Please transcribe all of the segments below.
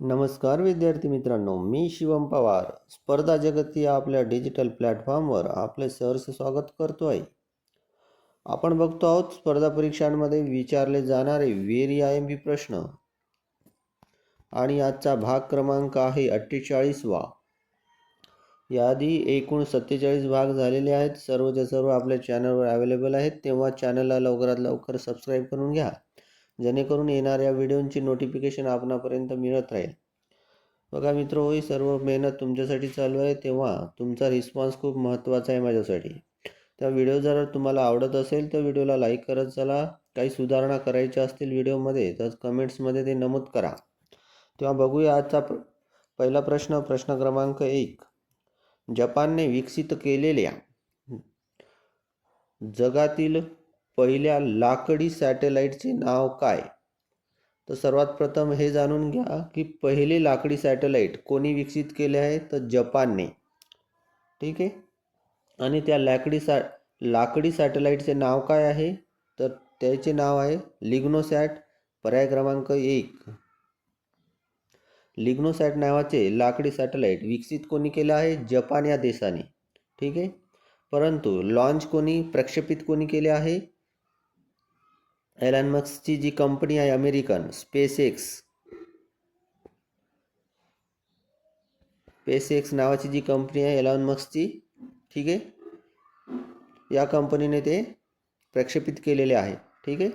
नमस्कार विद्यार्थी मित्रांनो मी शिवम पवार. स्पर्धा जगत या आपल्या डिजिटल प्लॅटफॉर्मवर आपले सहर्ष स्वागत करतो आहे आपण बघतो आहोत स्पर्धा परीक्षांमध्ये विचारले जाणारे व्हेरी आय एम बी प्रश्न. आणि आजचा भाग क्रमांक आहे अठ्ठेचाळीसवा. याआधी एकूण सत्तेचाळीस भाग झालेले आहेत. सर्वच्या सर्व आपल्या चॅनलवर अवेलेबल आहेत. तेव्हा चॅनलला लवकरात लवकर सबस्क्राईब करून घ्या. जेणेकरून येणाऱ्या व्हिडिओंची नोटिफिकेशन आपणापर्यंत मिळत राहील. बघा मित्र होई सर्व मेहनत तुमच्यासाठी चालू आहे तेव्हा तुमचा रिस्पॉन्स खूप महत्त्वाचा आहे माझ्यासाठी. त्या व्हिडिओ जर तुम्हाला आवडत असेल तर व्हिडिओला लाईक करत चला. काही सुधारणा करायच्या असतील व्हिडिओमध्ये तर कमेंट्समध्ये ते नमूद करा. तेव्हा बघूया आजचा प्र पहिला प्रश्न प्रश्न क्रमांक एक. जपानने विकसित केलेल्या जगातील पहिल्या लाकडी सॅटेलाईटचे नाव काय? तर सर्वात प्रथम हे जाणून घ्या की पहिले लाकडी सॅटेलाईट कोणी विकसित केले आहे? तर जपानने. ठीक आहे? आणि त्या लाकडी सॅ लाकडी सॅटेलाईटचे नाव काय आहे? तर त्याचे नाव आहे लिग्नोसॅट पर्याय क्रमांक एक. लिग्नोसॅट नावाचे लाकडी सॅटेलाईट विकसित कोणी केलं आहे? जपान या देशाने. ठीक आहे? परंतु लॉन्च कोणी प्रक्षेपित कोणी केले आहे? एलन मक्सची जी कंपनी आहे American SpaceX SpaceX नावाची जी कंपनी आहे एलॉन मक्सची ठीक आहे? या कंपनीने ते प्रक्षेपित केलेले आहे ठीक आहे?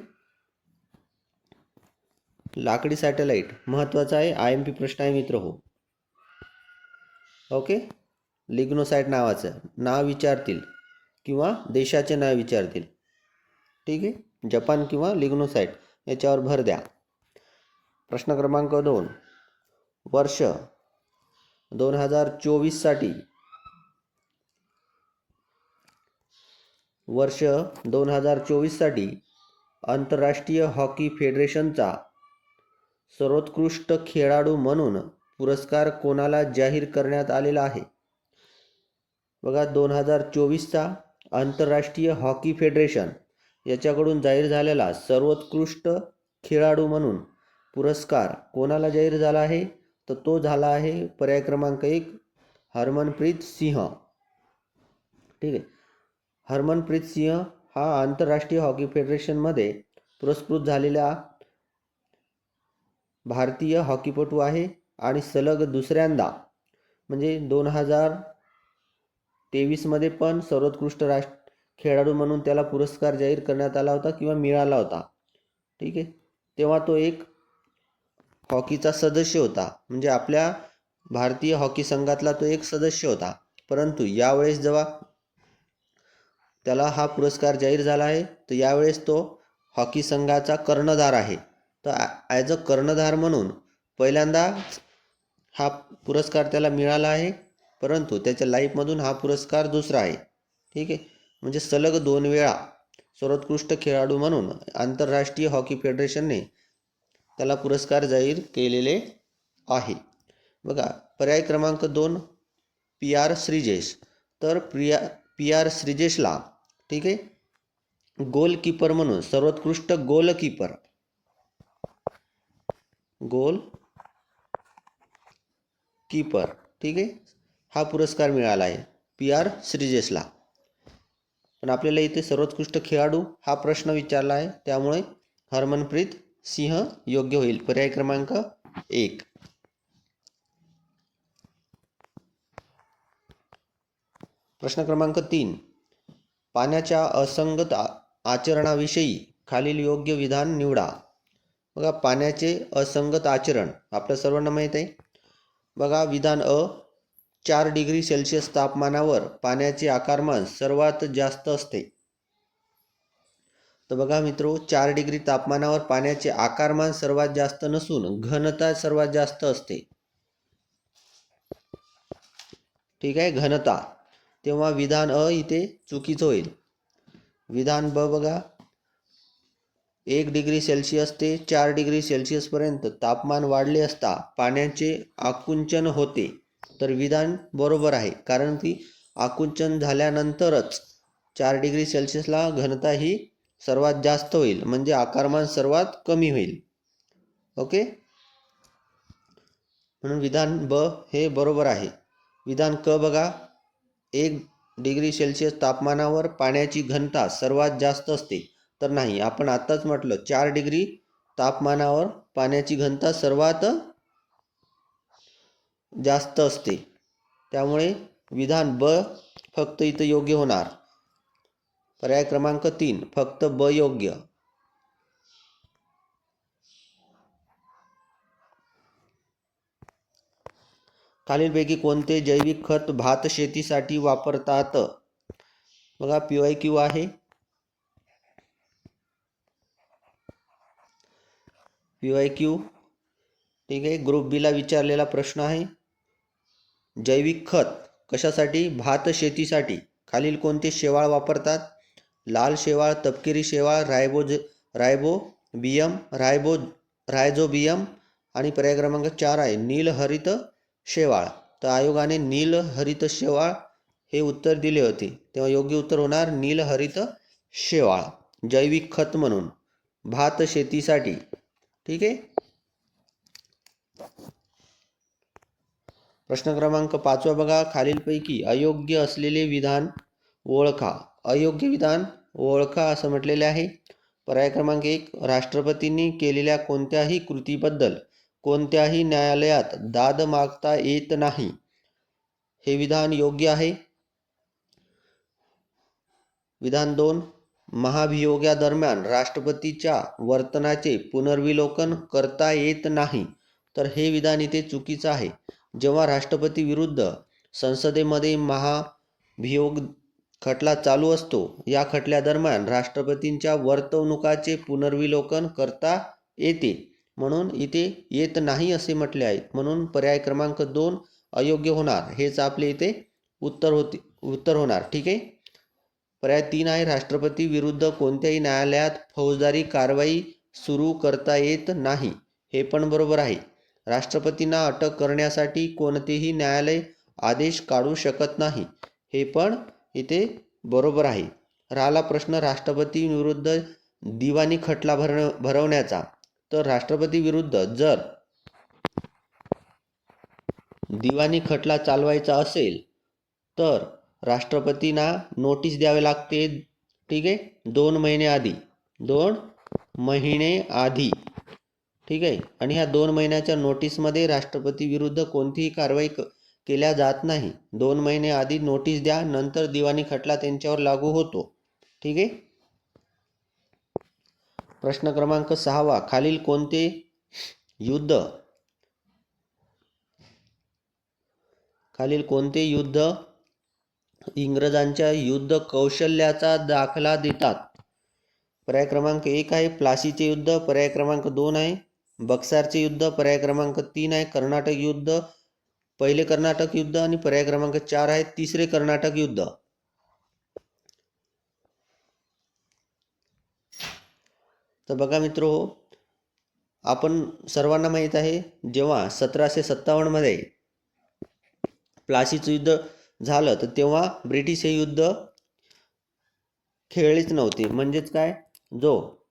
लाकडी सॅटेलाईट महत्त्वाचा आहे. आय एम पी प्रश्न आहे मित्र हो. ओके लिग्नोसाईट नावाचं. नाव विचारतील किंवा देशाचे नाव विचारतील. ठीक आहे? जपान किंवा लिग्नोसाईट याच्यावर भर द्या. प्रश्न क्रमांक दोन. वर्ष दोन हजार चोवीससाठी वर्ष दोन हजार चोवीससाठी आंतरराष्ट्रीय हॉकी फेडरेशनचा सर्वोत्कृष्ट खेळाडू म्हणून पुरस्कार कोणाला जाहीर करण्यात आलेला आहे? बघा दोन हजार चोवीसचा आंतरराष्ट्रीय हॉकी फेडरेशन याच्याकडून जाहीर झालेला सर्वोत्कृष्ट खेळाडू म्हणून पुरस्कार कोणाला जाहीर झाला आहे? तर तो झाला आहे पर्याय क्रमांक एक हरमनप्रीत सिंह. ठीक आहे. हरमनप्रीत सिंह हा आंतरराष्ट्रीय हॉकी फेडरेशनमध्ये पुरस्कृत झालेला भारतीय हॉकीपटू आहे आणि सलग दुसऱ्यांदा म्हणजे दोन हजार तेवीसमध्ये पण सर्वोत्कृष्ट राष्ट्र खेळाडू म्हणून त्याला पुरस्कार जाहीर करण्यात आला होता किंवा मिळाला होता. ठीक आहे? तेव्हा तो एक हॉकीचा सदस्य होता. म्हणजे आपल्या भारतीय हॉकी संघातला तो एक सदस्य होता. परंतु यावेळेस जेव्हा त्याला हा पुरस्कार जाहीर झाला आहे तर यावेळेस तो हॉकी संघाचा कर्णधार आहे. तर ॲज अ कर्णधार म्हणून पहिल्यांदा हा पुरस्कार त्याला मिळाला आहे. परंतु त्याच्या लाईफमधून हा पुरस्कार दुसरा आहे. ठीक आहे? म्हणजे सलग दोन वेळा सर्वोत्कृष्ट खेळाडू म्हणून आंतरराष्ट्रीय हॉकी फेडरेशनने त्याला पुरस्कार जाहीर केलेले आहे. बघा पर्याय क्रमांक दोन पी आर श्रीजेश. तर प्रिया पी आर श्रीजेशला ठीक आहे गोलकीपर म्हणून सर्वोत्कृष्ट गोलकीपर. गोल कीपर ठीक आहे हा पुरस्कार मिळाला आहे पी आर श्रीजेशला. पण आपल्याला इथे सर्वोत्कृष्ट खेळाडू हा प्रश्न विचारला आहे. त्यामुळे हरमनप्रीत सिंह योग्य होईल. पर्याय क्रमांक एक. प्रश्न क्रमांक तीन. पाण्याच्या असंगत आ आचरणाविषयी खालील योग्य विधान निवडा. बघा पाण्याचे असंगत आचरण आपल्या सर्वांना माहीत आहे. बघा विधान अ चार डिग्री सेल्सिअस तापमानावर पाण्याचे आकारमान सर्वात जास्त असते. तर बघा मित्रो चार डिग्री तापमानावर पाण्याचे आकारमान सर्वात जास्त नसून घनता सर्वात जास्त असते. ठीक आहे? घनता. तेव्हा विधान अ इथे चुकीचं होईल. विधान ब बघा. एक डिग्री सेल्सिअस ते चार डिग्री सेल्सिअसपर्यंत तापमान वाढले असता पाण्याचे आकुंचन होते. तर विधान बरोबर आहे. कारण की आकुंचन झाल्यानंतरच चार डिग्री सेल्सिअसला घनता ही सर्वात जास्त होईल. म्हणजे आकारमान सर्वात कमी होईल. ओके? म्हणून विधान ब हे बरोबर आहे. विधान क बघा. एक डिग्री सेल्सिअस तापमानावर पाण्याची घनता सर्वात जास्त असते. तर नाही आपण आत्ताच म्हटलं चार डिग्री तापमानावर पाण्याची घनता सर्वात जास्त असते. त्यामुळे विधान ब फक्त इथं योग्य होणार. पर्याय क्रमांक तीन फक्त ब योग्य. खालीलपैकी कोणते जैविक खत भात शेतीसाठी वापरतात? बघा पी वाय क्यू आहे. P Y Q. ठीक आहे ग्रुप बीला विचारलेला प्रश्न आहे. जैविक खत कशासाठी? भात शेतीसाठी. खालील कोणते शेवाळ वापरतात? लाल शेवाळ तपकिरी शेवाळ रायबोज रायबो बियम रायबो रायझोबियम आणि पर्याय क्रमांक चार आहे. नीलहरित शेवाळ. तर आयोगाने नीलहरित शेवाळ हे उत्तर दिले होते. तेव्हा योग्य उत्तर होणार नीलहरित शेवाळ. जैविक खत म्हणून. भात शेतीसाठी. ठीक आहे? प्रश्न क्रमांक पाचवा बघा. खालीलपैकी अयोग्य असलेले विधान ओळखा. अयोग्य विधान ओळखा असं म्हटलेले आहे. पर्याय क्रमांक एक राष्ट्रपतींनी केलेल्या कोणत्याही कृतीबद्दल कोणत्याही न्यायालयात दाद मागता येत नाही. हे विधान योग्य आहे? विधान दोन महाभियोगादरम्यान राष्ट्रपतीच्या वर्तनाचे पुनर्विलोकन करता येत नाही. तर हे विधान इथे चुकीचं आहे. जेव्हा राष्ट्रपती विरुद्ध संसदेमध्ये महाभियोग खटला चालू असतो या खटल्यादरम्यान राष्ट्रपतींच्या वर्तवणुकाचे पुनर्विलोकन करता येते. म्हणून इथे येत नाही असे म्हटले आहे. म्हणून पर्याय क्रमांक दोन अयोग्य होणार. हेच आपले इथे उत्तर होते उत्तर होणार. ठीक आहे? पर्याय तीन आहे. राष्ट्रपती विरुद्ध कोणत्याही न्यायालयात फौजदारी कारवाई सुरू करता येत नाही. हे पण बरोबर आहे. राष्ट्रपतींना अटक करण्यासाठी कोणतेही न्यायालय आदेश काढू शकत नाही. हे पण इथे बरोबर आहे. राहिला प्रश्न राष्ट्रपती विरुद्ध दिवाणी खटला भर भरवण्याचा. तर राष्ट्रपतीविरुद्ध जर दिवाणी खटला चालवायचा असेल तर राष्ट्रपतींना नोटीस द्यावे लागते. ठीक आहे? दोन महिने आधी. दोन महिने आधी. ठीक आहे. आणि ह्या दोन महिन्याच्या नोटीसमध्ये राष्ट्रपती विरुद्ध कोणतीही कारवाई क केल्या जात नाही. दोन महिने आधी नोटीस द्या नंतर दिवाणी खटला त्यांच्यावर लागू होतो. ठीक आहे? प्रश्न क्रमांक सहावा. खालील कोणते युद्ध? खालील कोणते युद्ध इंग्रजांच्या युद्ध कौशल्याचा दाखला देतात? पर्याय क्रमांक एक आहे प्लासीचे युद्ध. पर्याय क्रमांक दोन आहे बक्सारचे युद्ध पर्याय क्रमांक तीन आहे कर्नाटक युद्ध पहिले कर्नाटक युद्ध आणि पर्याय क्रमांक चार आहे तिसरे कर्नाटक युद्ध. तर बघा मित्र आपण सर्वांना माहीत आहे जेव्हा सतराशे सत्तावन्नमध्ये प्लासीचं युद्ध झालं तर तेव्हा ब्रिटिश हे युद्ध खेळलेच नव्हते. म्हणजेच काय? जो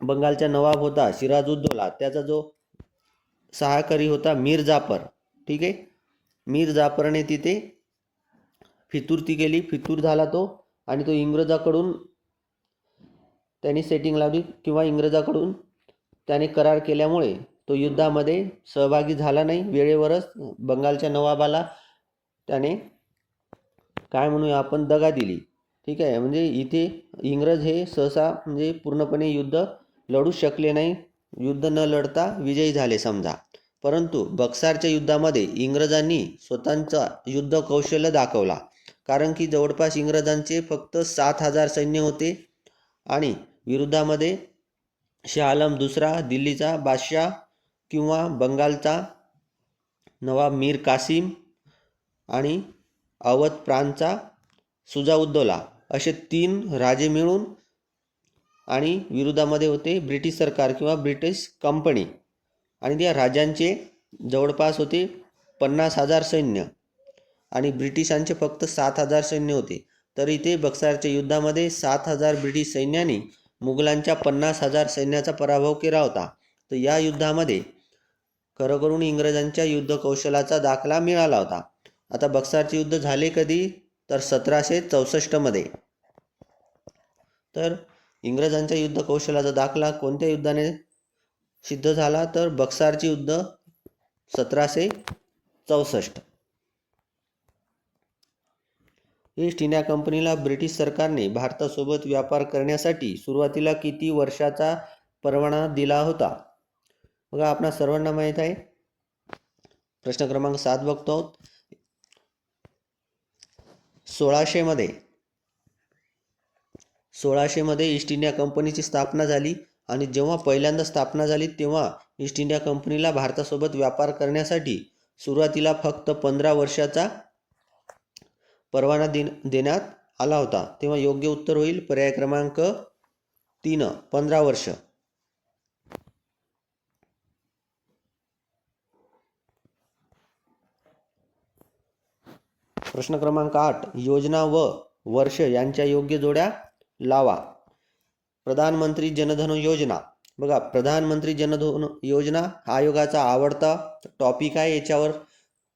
बंगालचा नवाब होता सिराजुद्दौला. त्याचा जो सहाकारी होता मीर जाफर. ठीक आहे? मीर जाफरने तिथे फितूरती केली. फितूर झाला तो आणि तो इंग्रजाकडून त्यांनी सेटिंग लावली किंवा इंग्रजाकडून त्याने करार केल्यामुळे तो युद्धामध्ये सहभागी झाला नाही. वेळेवरच बंगालच्या नवाबाला त्याने काय म्हणूया आपण दगा दिली. ठीक आहे? म्हणजे इथे इंग्रज हे सहसा म्हणजे पूर्णपणे युद्ध लढू शकले नाही. युद्ध न लढता विजयी झाले समजा. परंतु बक्सारच्या युद्धामध्ये इंग्रजांनी स्वतःचा युद्ध कौशल्य दाखवला. कारण की जवळपास इंग्रजांचे फक्त सात हजार सैन्य होते आणि विरुद्धामध्ये शाह आलम दुसरा दिल्लीचा बादशाह किंवा बंगालचा नवाब मीर कासिम आणि अवध प्रांतचा सुजाउद्दौला असे तीन राजे मिळून आणि विरोधामध्ये होते ब्रिटिश सरकार किंवा ब्रिटिश कंपनी. आणि त्या राजांचे जवळपास होते पन्नास हजार सैन्य. आणि ब्रिटिशांचे फक्त सात हजार सैन्य होते. तर इथे बक्सारच्या युद्धामध्ये सात हजार ब्रिटिश सैन्याने मुघलांच्या पन्नास हजार सैन्याचा पराभव केला होता. तर या युद्धामध्ये खरं करून इंग्रजांच्या युद्ध कौशलाचा दाखला मिळाला होता. आता बक्सारचे युद्ध झाले कधी? तर सतराशे चौसष्टमध्ये तर इंग्रजांच्या युद्ध कौशलाचा दाखला कोणत्या युद्धाने सिद्ध झाला? तर बक्सारचे युद्ध सतराशे चौसष्ट. ईस्ट इंडिया कंपनीला ब्रिटिश सरकारने भारतासोबत व्यापार करण्यासाठी सुरुवातीला किती वर्षाचा परवाना दिला होता? बघा आपणा सर्वांना माहीत आहे. प्रश्न क्रमांक सात बघतो आहोत. सोळाशेमध्ये सोळाशेमध्ये ईस्ट इंडिया कंपनीची स्थापना झाली आणि जेव्हा पहिल्यांदा स्थापना झाली तेव्हा ईस्ट इंडिया कंपनीला भारतासोबत व्यापार करण्यासाठी सुरुवातीला फक्त पंधरा वर्षाचा परवाना दे देण्यात आला होता. तेव्हा योग्य उत्तर होईल. पर्याय क्रमांक तीन पंधरा वर्ष. प्रश्न क्रमांक आठ योजना व वर्ष यांच्या योग्य जोड्या लावा. प्रधानमंत्री जनधन योजना. बघा प्रधानमंत्री जनधन योजना हा आयोगाचा आवडता टॉपिक आहे. याच्यावर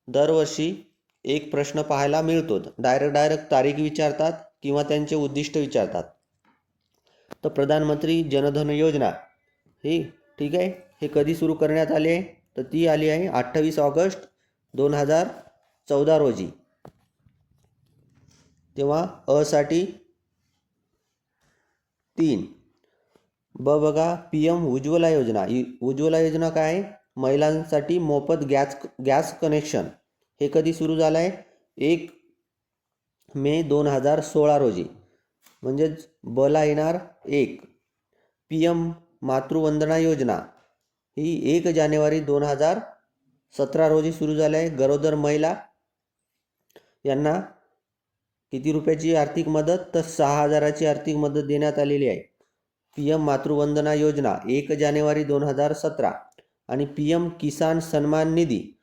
दरवर्षी एक प्रश्न पाहायला मिळतो. डायरेक्ट डायरेक्ट तारीख विचारतात किंवा त्यांचे उद्दिष्ट विचारतात. तर प्रधानमंत्री जनधन योजना. ही ठीक आहे? हे कधी सुरू करण्यात आले आहे? तर ती आली आहे अठ्ठावीस ऑगस्ट दोन हजार चौदा रोजी. तेव्हा असाठी तीन. ब बघा पी एम उज्ज्वला योजना. उज्ज्वला योजना काय महिलांसाठी मोफत गॅस गॅस कनेक्शन. हे कधी सुरू झालं आहे एक मे दोन हजार सोळा रोजी. म्हणजेच बला येणार एक. पी एम मातृवंदना योजना. ही एक जानेवारी दोन हजार सतरा रोजी सुरू झाली आहे. गरोदर महिला यांना किती रुपयाची आर्थिक मदत? तर सहा हजाराची आर्थिक मदत देण्यात आलेली आहे. पी एम मातृवंदना योजना एक जानेवारी दोन हजार सतरा. आणि पी एम किसान सन्मान निधी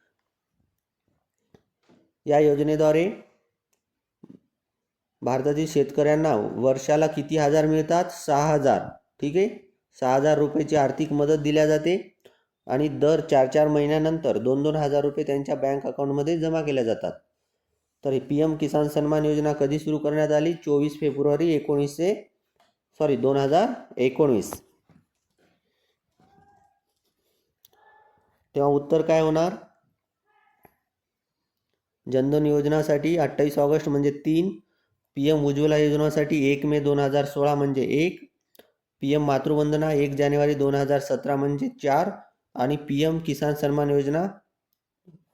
या योजनेद्वारे भारतातील शेतकऱ्यांना वर्षाला किती हजार मिळतात? सहा हजार. ठीक आहे? सहा हजार रुपयाची आर्थिक मदत दिल्या जाते. आणि दर चार चार महिन्यानंतर दोन दोन हजार रुपये त्यांच्या बँक अकाउंटमध्ये जमा केल्या जातात. तर पी एम किसान सन्मान योजना कधी सुरू करण्यात आली? चोवीस फेब्रुवारी एकोणीसशे सॉरी दोन हजार एकोणवीस तेव्हा उत्तर काय होणार? जनधन योजनासाठी अठ्ठावीस ऑगस्ट म्हणजे तीन पी एम उज्ज्वला योजनासाठी एक मे दोन हजार सोळा म्हणजे एक पी एम मातृवंदना एक जानेवारी दोन हजार सतरा म्हणजे चार आणि पी एम किसान सन्मान योजना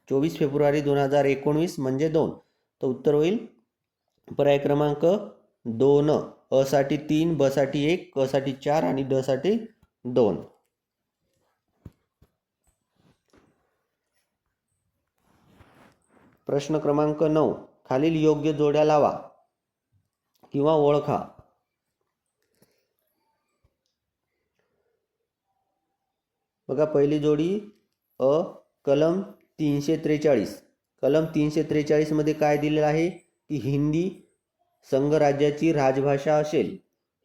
चोवीस फेब्रुवारी दोन हजार एकोणवीस म्हणजे दोन. तर उत्तर होईल. पर्याय क्रमांक दोन अ साठी तीन बसाठी एक क साठी चार आणि ड साठी दोन. प्रश्न क्रमांक नऊ खालील योग्य जोड्या लावा किंवा ओळखा. बघा पहिली जोडी अ कलम तीनशे त्रेचाळीस. कलम तीनशे त्रेचाळीसमध्ये काय दिलेलं आहे? की हिंदी संघराज्याची राजभाषा असेल.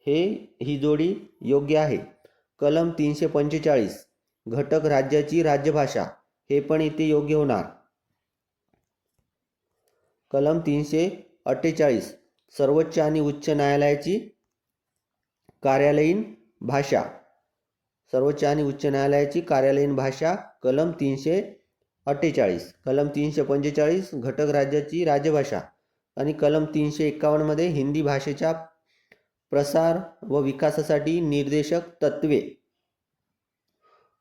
हे ही जोडी योग्य आहे. कलम तीनशे पंचेचाळीस घटक राज्याची राज्यभाषा हे पण इथे योग्य होणार. कलम तीनशे अठ्ठेचाळीस सर्वोच्च आणि उच्च न्यायालयाची कार्यालयीन भाषा. सर्वोच्च आणि उच्च न्यायालयाची कार्यालयीन भाषा कलम तीनशे अठ्ठेचाळीस. कलम तीनशे पंचेचाळीस घटक राज्याची राज्यभाषा आणि कलम तीनशे एक्कावन्नमध्ये हिंदी भाषेच्या प्रसार व विकासासाठी निर्देशक तत्वे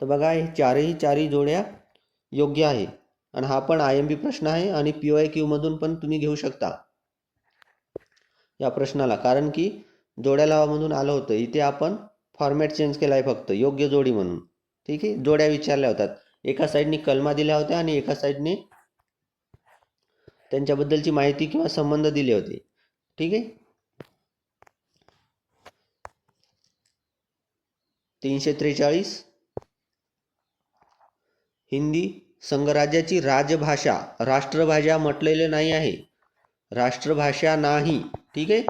तर बघा हे चारही चारही जोड्या योग्य आहे. आणि हा पण आय एम बी प्रश्न आहे आणि पी वाय क्यूमधून पण तुम्ही घेऊ शकता. या प्रश्नाला. कारण की जोड्या लावामधून आलं होतं. इथे आपण फॉर्मॅट चेंज केला आहे फक्त. योग्य जोडी म्हणून. ठीक आहे? जोड्या विचारल्या होतात. एका साईडनी कलमा दिल्या होत्या आणि एका साईडने त्यांच्याबद्दलची माहिती किंवा संबंध दिले होते. ठीक आहे? तीनशे त्रेचाळीस. हिंदी संघराज्याची राजभाषा राष्ट्रभाषा म्हटलेले नाही आहे. राष्ट्रभाषा नाही. ठीक आहे?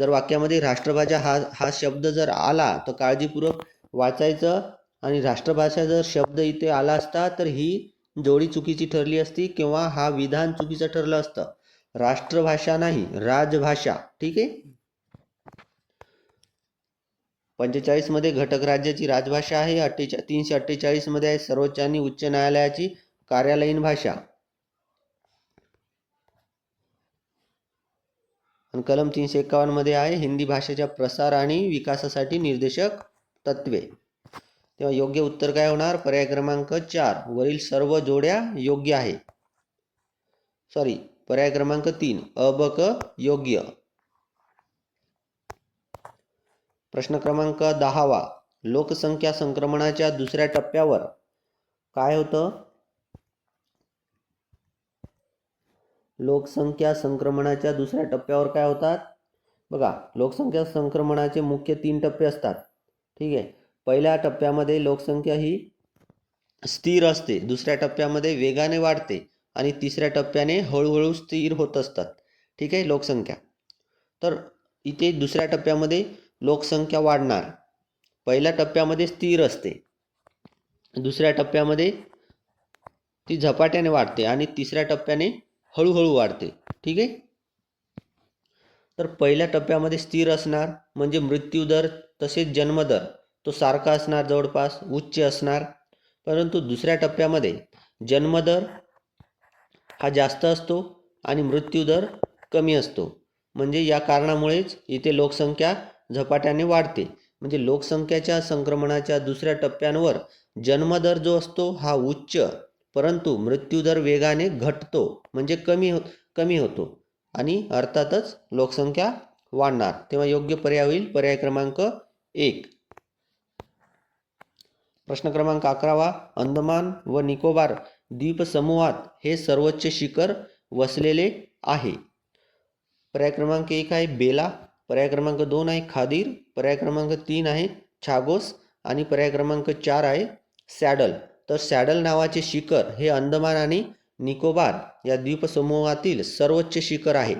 जर वाक्यामध्ये राष्ट्रभाषा हा हा शब्द जर आला तर काळजीपूर्वक वाचायचं. आणि राष्ट्रभाषा जर शब्द इथे आला असता तर ही जोडी चुकीची ठरली असती किंवा हा विधान चुकीचं ठरलं असतं. राष्ट्रभाषा नाही राजभाषा. ठीक आहे? पंचेचाळीसमध्ये घटक राज्याची राजभाषा आहे अठ्ठेचा तीनशे अठ्ठेचाळीसमध्ये आहे सर्वोच्च आणि उच्च न्यायालयाची कार्यालयीन भाषा. आणि कलम तीनशे एक्कावन्नमध्ये आहे हिंदी भाषेच्या प्रसार आणि विकासासाठी निर्देशक तत्वे तेव्हा योग्य उत्तर काय होणार? पर्याय क्रमांक चार. वरील सर्व जोड्या योग्य आहे. सॉरी पर्याय क्रमांक तीन. अबक क योग्य. प्रश्न क्रमांक दहावा. लोकसंख्या संक्रमणाच्या दुसऱ्या टप्प्यावर काय होतं? लोकसंख्या संक्रमणाच्या दुसऱ्या टप्प्यावर काय होतात? बघा लोकसंख्या संक्रमणाचे मुख्य तीन टप्पे असतात. ठीक आहे? पहिल्या टप्प्यामध्ये लोकसंख्या ही स्थिर असते दुसऱ्या टप्प्यामध्ये वेगाने वाढते आणि तिसऱ्या टप्प्याने हळूहळू स्थिर होत असतात. ठीक आहे लोकसंख्या. तर इथे दुसऱ्या टप्प्यामध्ये लोकसंख्या वाढणार. पहिल्या टप्प्यामध्ये स्थिर असते. दुसऱ्या टप्प्यामध्ये ती झपाट्याने वाढते आणि तिसऱ्या टप्प्याने हळूहळू वाढते. ठीक आहे? तर पहिल्या टप्प्यामध्ये स्थिर असणार म्हणजे मृत्यूदर तसेच जन्मदर तो सारखा असणार जवळपास उच्च असणार. परंतु दुसऱ्या टप्प्यामध्ये जन्मदर हा जास्त असतो आणि मृत्यूदर कमी असतो. म्हणजे या कारणामुळेच इथे लोकसंख्या झपाट्याने वाढते. म्हणजे लोकसंख्याच्या संक्रमणाच्या दुसऱ्या टप्प्यांवर जन्मदर जो असतो हा उच्च परंतु मृत्यूदर वेगाने घटतो. म्हणजे कमी हो कमी होतो. आणि अर्थातच लोकसंख्या वाढणार. तेव्हा योग्य पर्याय होईल. पर्याय क्रमांक एक. प्रश्न क्रमांक अकरावा अंदमान व निकोबार द्वीपसमूहात हे सर्वोच्च शिखर वसलेले आहे. पर्याय क्रमांक एक आहे बेला पर्याय क्रमांक दोन आहे खादीर पर्याय क्रमांक तीन आहे छागोस आणि पर्याय क्रमांक चार आहे सॅडल. तर सॅडल नावाचे शिखर हे अंदमान आणि निकोबार या द्वीपसमूहातील सर्वोच्च शिखर आहे.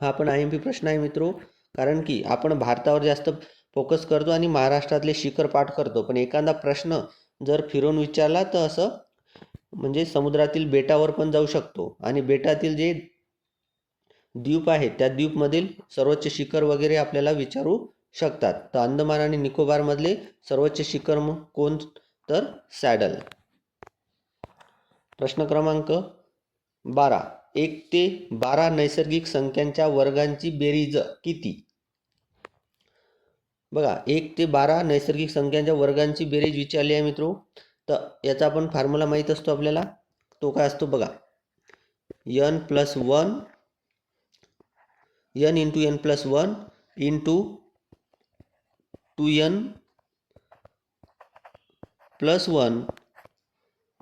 हा पण आय एम पी प्रश्न आहे मित्रो कारण की आपण भारतावर जास्त फोकस करतो आणि महाराष्ट्रातले शिखर पाठ करतो. पण एखादा प्रश्न जर फिरून विचारला तर असं म्हणजे समुद्रातील बेटावर पण जाऊ शकतो. आणि बेटातील जे द्वीप आहेत त्या द्वीपमधील सर्वोच्च शिखर वगैरे आपल्याला विचारू शकतात. तर अंदमान आणि निकोबारमधले सर्वोच्च शिखर कोण तर? सॅडल. प्रश्न क्रमांक बारा. एक ते बारा नैसर्गिक संख्यांच्या वर्गांची बेरीज किती? बघा एक ते बारा नैसर्गिक संख्यांच्या वर्गांची बेरीज विचारली आहे मित्रो. तर याचा आपण फॉर्म्युला माहीत असतो आपल्याला. तो काय असतो बघा. N plus one n into n plus one into two n plus one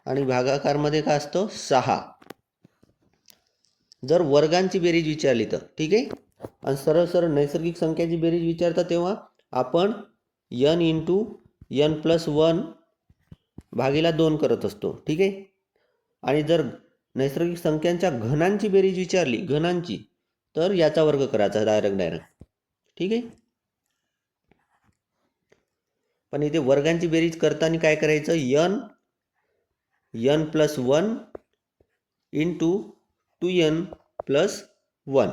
आणि भागाकारमध्ये काय असतं? सहा. जर वर्गांची बेरीज विचारली तर ठीक आहे? आणि सरळ सरळ नैसर्गिक संख्याची बेरीज विचारता तेव्हा आपण n into n plus one भागीला दोन करत असतो ठीक आहे? आणि जर नैसर्गिक संख्यांच्या घनांची बेरीज विचारली घनांची तर याचा वर्ग करायचा डायरेक्ट डायरेक्ट ठीक आहे? पण इथे वर्गांची बेरीज करताना काय करायचं? N n plus one into two n plus one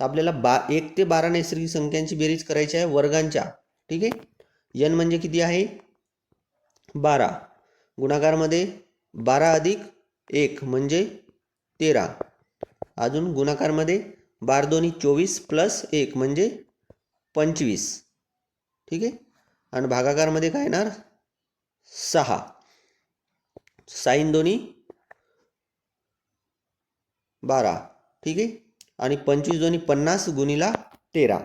तर आपल्याला बा एक ते बारा नैसर्गिक संख्यांची बेरीज करायची आहे वर्गांच्या. ठीक आहे? यन म्हणजे किती आहे? बारा. गुणाकारमध्ये बारा अधिक एक म्हणजे तेरा. अजून गुणाकारमध्ये बार दोन्ही चोवीस प्लस एक म्हणजे पंचवीस. ठीक आहे? आणि भागाकारमध्ये काय येणार? सहा. साईन दोन्ही बारा. ठीक आहे? आणि पंचवीस दोन्ही पन्नास गुणीला तेरा.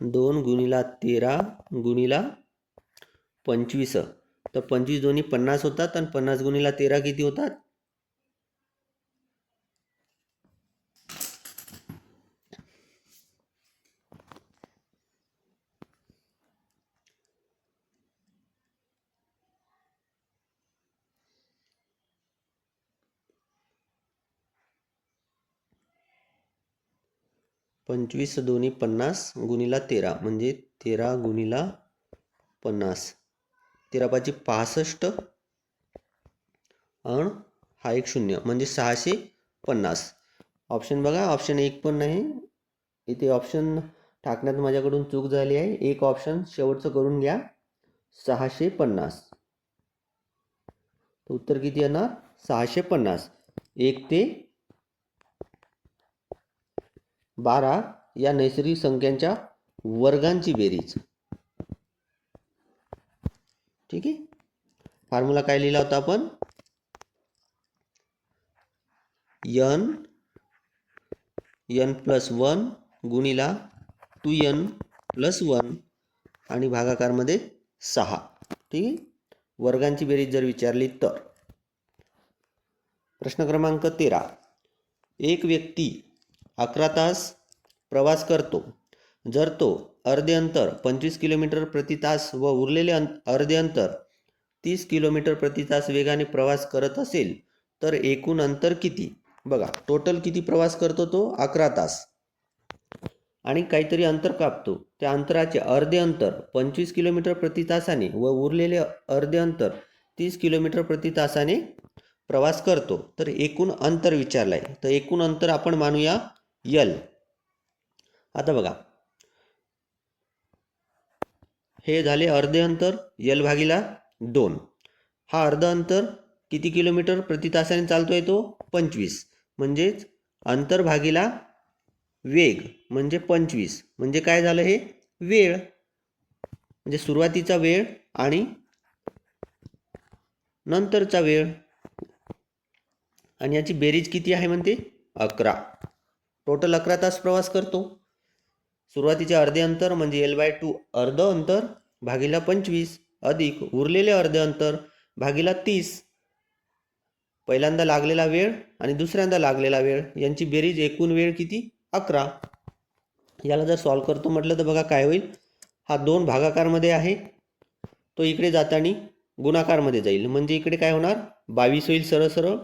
दोन गुणीला तेरा गुणीला पंचवीस. तर पंचवीस दोन्ही पन्नास होतात आणि पन्नास गुणीला तेरा किती होतात? पंचवीस दोन्ही पन्नास गुणीला तेरा म्हणजे तेरा गुणीला पन्नास. तेरा पाची पासष्ट अण हा एक शून्य म्हणजे सहाशे पन्नास. ऑप्शन बघा ऑप्शन एक पण नाही. इथे ऑप्शन टाकण्यात माझ्याकडून चूक झाली आहे. एक ऑप्शन शेवटचं करून घ्या. सहाशे पन्नास. उत्तर किती येणार? सहाशे पन्नास. एक ते बारा या नैसर्गिक संख्यांच्या वर्गांची बेरीज. ठीक आहे? फॉर्म्युला काय लिहिला होता आपण? यन यन प्लस वन गुणीला टू यन प्लस वन आणि भागाकारमध्ये सहा. ठीक आहे? वर्गांची बेरीज जर विचारली तर. प्रश्न क्रमांक तेरा. एक व्यक्ती अकरा तास प्रवास करतो. जर तो अर्धे अंतर पंचवीस किलोमीटर प्रति तास व उरलेले अं अर्धे अंतर तीस किलोमीटर प्रति तास वेगाने प्रवास करत असेल तर एकूण अंतर किती? बघा टोटल किती प्रवास करतो तो? अकरा तास. आणि काहीतरी अंतर कापतो. त्या अंतराचे अर्धे अंतर पंचवीस किलोमीटर प्रति तासाने व उरलेले अर्धे अंतर तीस किलोमीटर प्रति तासाने प्रवास करतो. तर एकूण अंतर विचारलं आहे तर एकूण अंतर आपण मानूया यल आता बघा. हे झाले अर्धे अंतर यल भागीला दोन. हा अर्ध अंतर किती किलोमीटर प्रति तासाने चालतोय तो? पंचवीस. म्हणजेच अंतर भागीला वेग म्हणजे पंचवीस. म्हणजे काय झालं हे? वेळ. म्हणजे सुरुवातीचा वेळ आणि नंतरचा वेळ. आणि याची बेरीज किती आहे म्हणते? अकरा. टोटल अकरा तास प्रवास करतो. सुरुवातीचे अर्धे अंतर म्हणजे एल बाय टू अर्ध अंतर भागीला पंचवीस अधिक उरलेले अर्धे अंतर भागीला तीस. पहिल्यांदा लागलेला वेळ आणि दुसऱ्यांदा लागलेला वेळ यांची बेरीज एकूण वेळ किती? अकरा. याला जर सॉल्व करतो म्हटलं तर बघा काय होईल? हा दोन भागाकारमध्ये आहे. तो इकडे जाताना गुणाकारमध्ये जाईल. म्हणजे इकडे काय होणार? बावीस होईल सरळ सरळ.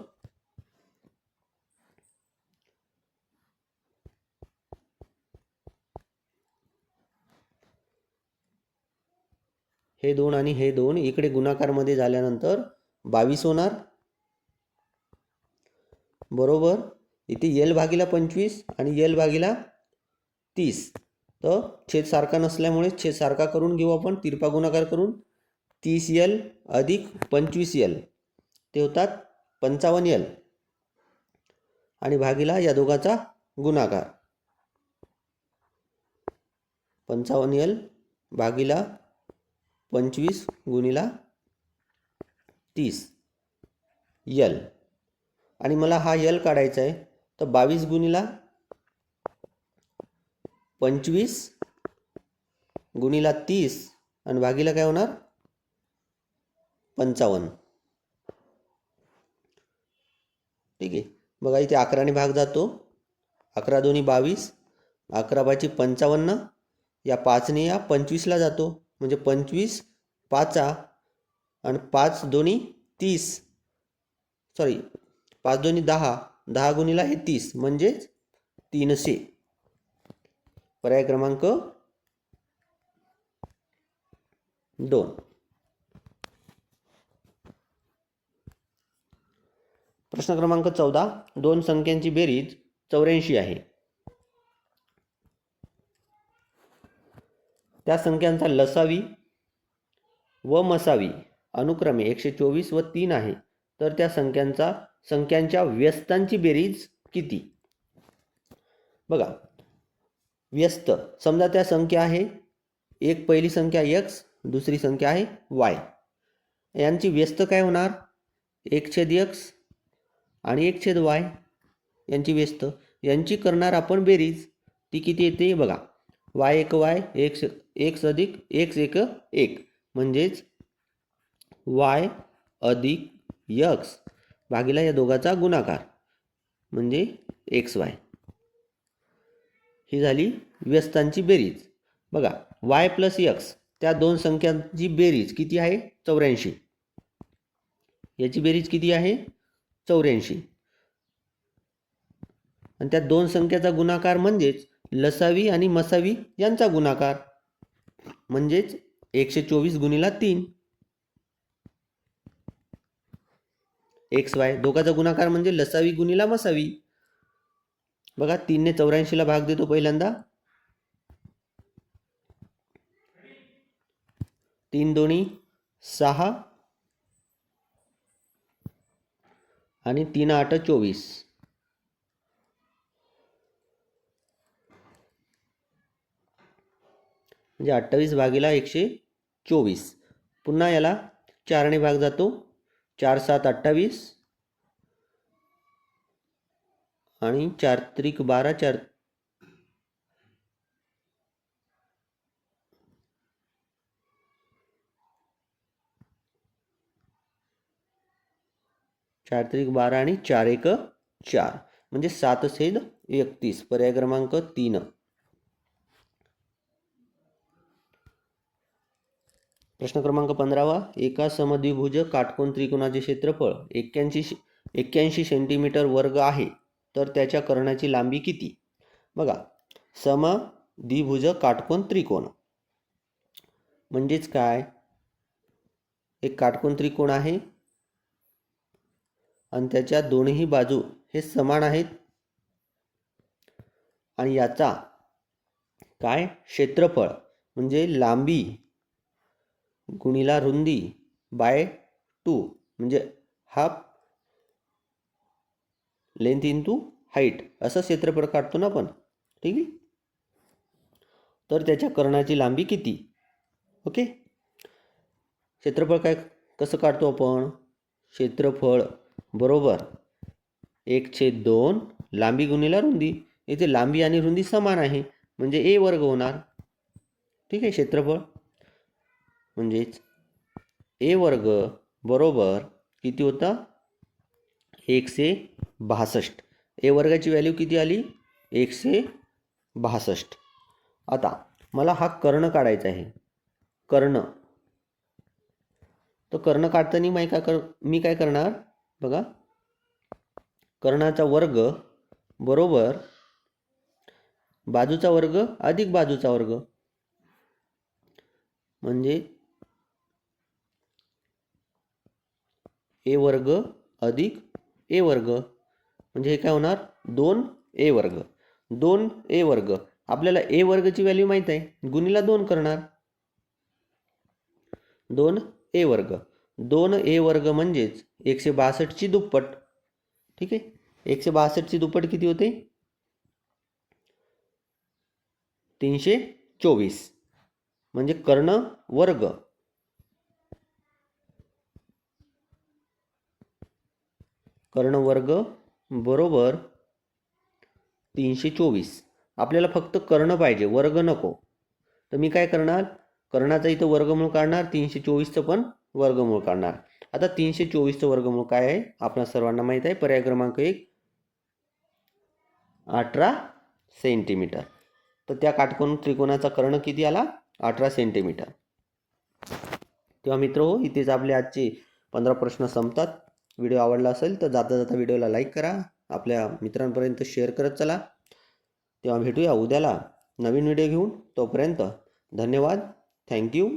हे दोन आणि हे दोन इकडे गुणाकारमध्ये झाल्यानंतर बावीस होणार. बरोबर? इथे यल भागीला पंचवीस आणि यल भागीला तीस. तर छेद सारखा नसल्यामुळे छेद सारखा करून घेऊ आपण. तिरपा गुणाकार करून तीस यल अधिक पंचवीस यल ते होतात पंचावन्न यल आणि भागीला या दोघाचा गुणाकार. पंचावन्न यल भागीला पंचवीस गुणीला तीस. यल आणि मला हा यल काढायचा आहे तर बावीस गुणीला पंचवीस गुणीला तीस आणि भागीला काय होणार? पंचावन्न. ठीक आहे. बघा इथे अकराने भाग जातो. अकरा दोन्ही बावीस अकरा बाची पंचावन्न या पाचने या पंचवीसला जातो. म्हणजे पंचवीस पाचा आणि पाच दोन्ही तीस. सॉरी पाच दोन्ही दहा. दहा गुणीला हे तीस म्हणजेच तीनशे. पर्याय क्रमांक दोन. प्रश्न क्रमांक चौदा. दोन संख्यांची बेरीज चौऱ्याऐंशी आहे. त्या संख्यांचा लसावी व मसावी अनुक्रमे एकशे चोवीस व तीन आहे. तर त्या संख्यांचा संख्यांच्या व्यस्तांची बेरीज किती? बघा. व्यस्त. समजा त्या संख्या आहे एक पहिली संख्या एक्स दुसरी संख्या आहे वाय यांची व्यस्त काय होणार? एक छेद एक्स आणि एक छेद वाय यांची व्यस्त. यांची करणार आपण बेरीज. ती किती येते? बघा. वाय एक वाय एक्स एक्स अधिक एक्स एक एक. म्हणजेच वाय अधिक यक्स भागीला या दोघाचा गुणाकार. म्हणजे एक्स वाय. ही झाली व्यस्तांची बेरीज. बघा वाय प्लस यक्स त्या दोन संख्यांची बेरीज किती आहे? चौऱ्याऐंशी. याची बेरीज किती आहे? चौऱ्याऐंशी. आणि त्या दोन संख्याचा गुणाकार म्हणजेच लसावी आणि मसावी यांचा गुणाकार. म्हणजेच एकशे चोवीस गुणिला तीन. एक्स वाय दोघाचा गुणाकार म्हणजे लसावी गुणिला मसावी. बघा तीनने चौऱ्याऐंशीला भाग देतो पहिल्यांदा. तीन दोन्ही सहा. आणि तीन आठ चोवीस. म्हणजे अठ्ठावीस भागीला एकशे चोवीस. पुन्हा याला चारने भाग जातो. चार सात अठ्ठावीस. आणि चार त्रिक बारा चार. चार त्रिक बारा आणि चार एक चार. म्हणजे सात सेद एकतीस. पर्याय क्रमांक तीन. प्रश्न क्रमांक पंधरावा. एका समद्विभुज काटकोन त्रिकोणाचे क्षेत्रफळ एक्क्याऐंशी एक्क्याऐंशी सेंटीमीटर वर्ग आहे. तर त्याच्या कर्णाची लांबी किती? बघा. समद्विभुज काटकोन त्रिकोण. म्हणजेच काय? एक काटकोन त्रिकोण आहे. आणि त्याच्या दोनही बाजू हे समान आहेत. आणि याचा काय? क्षेत्रफळ. म्हणजे लांबी. गुणिला रुंदी बाय टू म्हणजे half length into height असं क्षेत्रफळ काढतो ना आपण. ठीक आहे? तर त्याच्या कर्णाची लांबी किती? ओके? क्षेत्रफळ काय कसं काढतो आपण? क्षेत्रफळ बरोबर एक छेद दोन लांबी गुणिला रुंदी. इथे लांबी आणि रुंदी समान आहे. म्हणजे ए वर्ग होणार. ठीक आहे क्षेत्रफळ? म्हणजेच ए वर्ग बरोबर किती होता? एकशे बासष्ट. ए वर्गाची व्हॅल्यू किती आली? एकशे बासष्ट. आता मला हा कर्ण काढायचा आहे. कर्ण. तर कर्ण काढताना मी काय कर मी काय करणार? बघा. कर्णाचा वर्ग बरोबर बाजूचा वर्ग अधिक बाजूचा वर्ग. म्हणजे ए वर्ग अधिक ए वर्ग. म्हणजे हे काय होणार? दोन ए वर्ग. दोन ए वर्ग. आपल्याला ए वर्गची व्हॅल्यू माहीत आहे. गुणीला दोन करणार. दोन ए वर्ग. दोन ए वर्ग म्हणजेच एकशे बासष्टची दुप्पट. ठीक आहे? एकशे बासष्टची दुप्पट किती होते? तीनशे चोवीस. म्हणजे कर्ण वर्ग. कर्ण वर्ग बरोबर तीनशे चोवीस. आपल्याला फक्त कर्ण पाहिजे वर्ग नको. तर मी काय करणार? कर्णाचा इथं वर्गमूळ काढणार तीनशे चोवीसचं पण वर्गमूळ काढणार. आता तीनशे चोवीसचं वर्गमूळ काय आहे? आपल्या सर्वांना माहीत आहे पर्याय क्रमांक एक अठरा सेंटीमीटर. तर त्या काटकोन त्रिकोणाचा कर्ण किती आला? अठरा सेंटीमीटर. तेव्हा मित्र हो इथेच आपले आजचे पंधरा प्रश्न संपतात. व्हिडिओ आवडला असेल तर जाता जाता व्हिडिओला लाईक करा. आपल्या मित्रांपर्यंत शेअर करत चला. तेव्हा भेटूया उद्याला नवीन व्हिडिओ घेऊन. तोपर्यंत धन्यवाद. थँक्यू